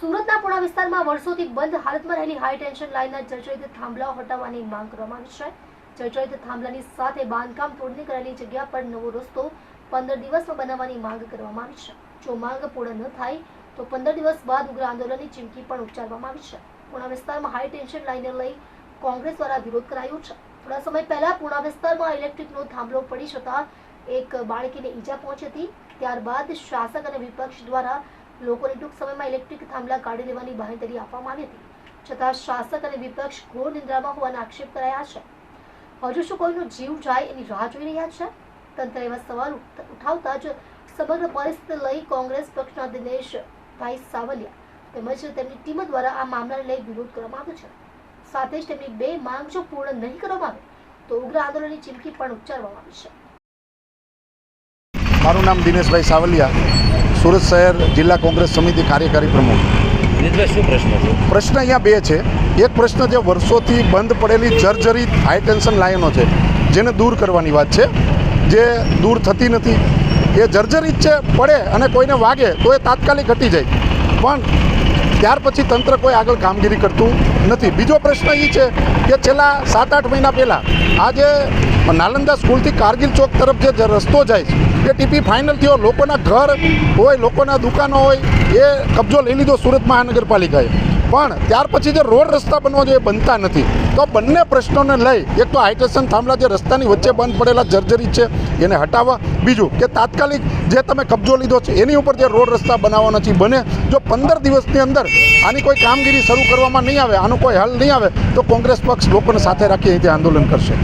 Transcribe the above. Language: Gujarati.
સુરતના પુણા વિસ્તારમાં વર્ષોથી બંધ હાલતમાં રહેલી હાઈ ટેન્શન લાઇનના જર્જરિત થાંભલા હટાવવાની માંગ કરવામાં આવી છે. જર્જરિત થાંભલાની સાથે બાંધકામ તોડની કરેલી જગ્યા પર નવો રસ્તો પંદર દિવસમાં બનાવવાની માંગ કરવામાં આવી છે. જો માંગ પૂર્ણ ન થાય, તો પંદર દિવસ બાદ ઉગ્ર આંદોલનની ચીમકી પણ ઉચ્ચારવામાં આવી છે. પુણા વિસ્તારમાં હાઈ ટેન્શન લાઇનને લઈ કોંગ્રેસ દ્વારા વિરોધ કરાયો છે. થોડા સમય પહેલા પુણા વિસ્તારમાં ઇલેક્ટ્રિકનો થાંભલો પડી જતા એક બાળકીને ઈજા પહોંચી હતી. ત્યારબાદ શાસક અને વિપક્ષ દ્વારા લોકોને ટૂંક સમયમાં ઇલેક્ટ્રિક થાંભલા કાઢી લેવાની બાંહેધરી આપવામાં આવી હતી, છતાં શાસક અને વિપક્ષ ઘોર નિંદ્રામાં હોવાના આક્ષેપ કરાયા છે. હજુ શું કોઈનો જીવ જાય એની રાહ જોઈ રહ્યા છે? તંત્ર એવા સવાલ ઉઠાવતા જ સમગ્ર પરિસ્થિતિ લઈ કોંગ્રેસ પક્ષના દિનેશભાઈ સાવલિયા તેમજ તેમની ટીમ દ્વારા આ મામલાને લઈ વિરોધ કરવામાં આવ્યો છે. સાથે જ તેમની બે માંગ જો પૂર્ણ નહીં કરવામાં આવે, તો ઉગ્ર આંદોલનની ચીમકી પણ ઉચ્ચારવામાં આવી છે. મારું નામ દિનેશભાઈ સાવલિયા. સુરત શહેર જિલ્લા કોંગ્રેસ સમિતિ કાર્યકારી પ્રમુખ. શું પ્રશ્ન છે? પ્રશ્ન અહીંયા બે છે. એક પ્રશ્ન જે વર્ષોથી બંધ પડેલી જર્જરિત હાઈ ટેન્શન લાઈનો છે જેને દૂર કરવાની વાત છે. જે દૂર થતી નથી. એ જર્જરિત છે પડે અને કોઈને વાગે તો એ તાત્કાલિક હટી જાય. પણ ત્યાર પછી તંત્ર કોઈ આગળ કામગીરી કરતું નથી. બીજો પ્રશ્ન એ છે કે છેલ્લા સાત આઠ મહિના પહેલાં આજે નાલંદા સ્કૂલથી કારગિલ ચોક તરફ જે રસ્તો જાય છે, એ ટીપી ફાઇનલ થયો, લોકોના ઘર હોય, લોકોના દુકાનો હોય, એ કબજો લઈ લીધો સુરત મહાનગરપાલિકાએ. પણ ત્યાર પછી જે રોડ રસ્તા બનવા જોઈએ બનતા નથી. તો બંને પ્રશ્નોને લઈ એક તો હાઈટેશન થાંભલા જે રસ્તાની વચ્ચે બંધ પડેલા જર્જરી છે, એને હટાવવા. બીજું કે તાત્કાલિક જે તમે કબજો લીધો છે, એની ઉપર જે રોડ રસ્તા બનાવવાના છે બને. જો પંદર દિવસની અંદર આની કોઈ કામગીરી શરૂ કરવામાં નહીં આવે, આનો કોઈ હલ નહીં આવે, તો કોંગ્રેસ પક્ષ લોકોને સાથે રાખી અહીંથી આંદોલન કરશે.